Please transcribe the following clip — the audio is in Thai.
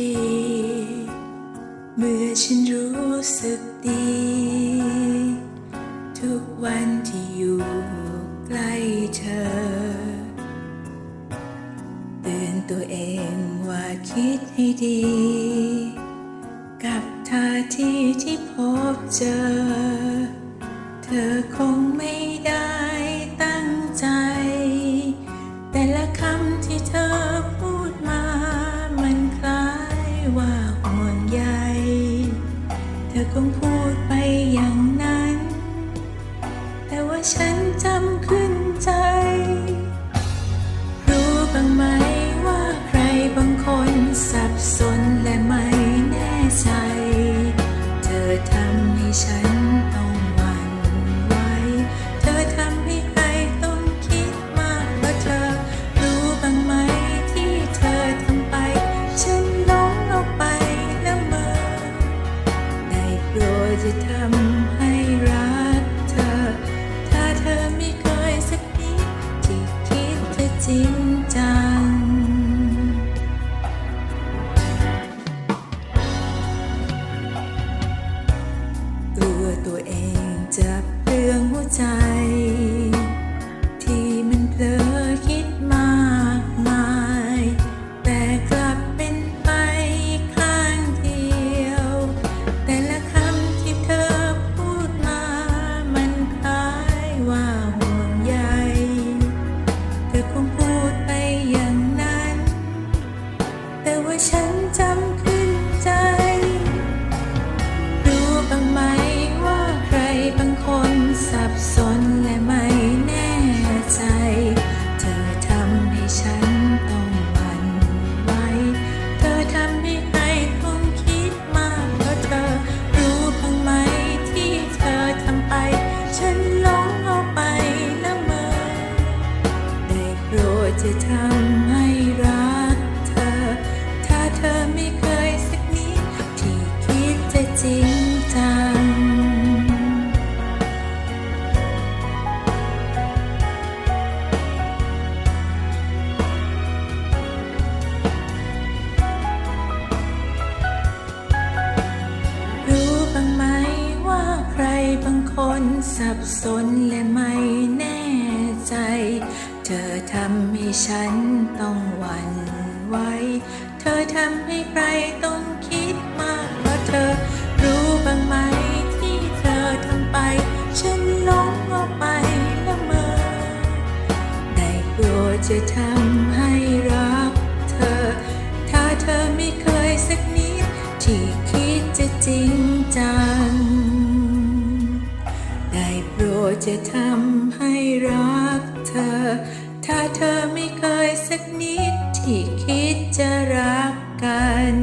ที เมื่อฉันรู้สึกดี ทุกวันที่อยู่ใกล้เธอ เตือนตัวเองว่าคิดให้ดี กับท่าทีที่พบเจอ เธอคง ว่าห่วงใย เธอคงพูดไปอย่างนั้น แต่ว่าฉันจำ จะเรื่องหัวใจ จะทำให้รักเธอ ถ้าเธอไม่เคยสักนิดที่คิดจะจริงจัง รู้บ้างไหมว่าใครบางคนสับสนและไม่ ทำให้ฉันต้องหวั่นไหว เธอทำให้ใครต้องคิดมากกว่าะเธอรู้บ้างไหมที่เธอทำไป ฉันหลงออกไปละเมอได้โปรดจะทำให้รักเธอ ถ้าเธอไม่เคยสักนิด ที่คิดจะจริงจัง ได้โปรดจะทำให้รักเธอ ถ้าเธอไม่เคยสักนิดที่คิดจะรักกัน